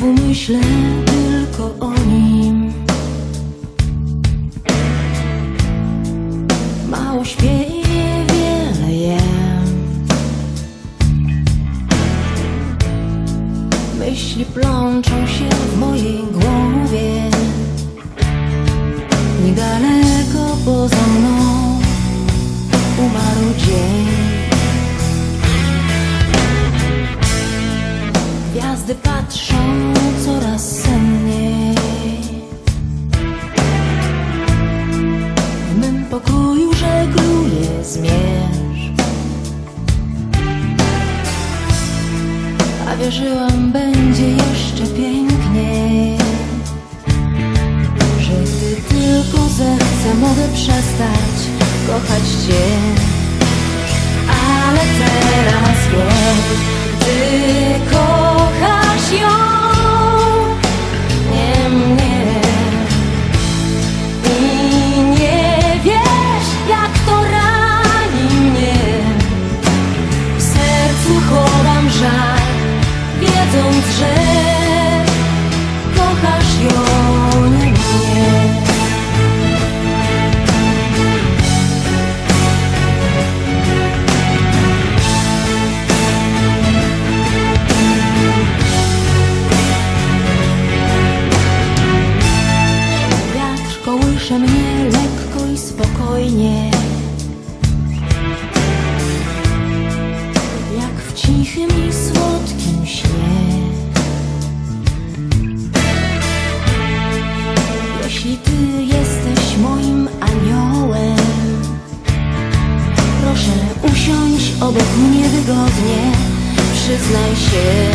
Znowu myślę tylko o nim. Mało śpię i niewiele jem. Myśli plączą się w mojej głowie. Niedaleko poza mną umarł dzień. Gwiazdy patrzą W mym pokoju żegluje zmierzch. A wierzyłam, będzie jeszcze piękniej. Że gdy tylko zechcę, mogę przestać kochać Cię. Ale teraz wiem, Ty wiedząc, że kochasz ją, nie mnie. Wiatr kołysze mnie lekko i spokojnie wygodnie Przyznaj się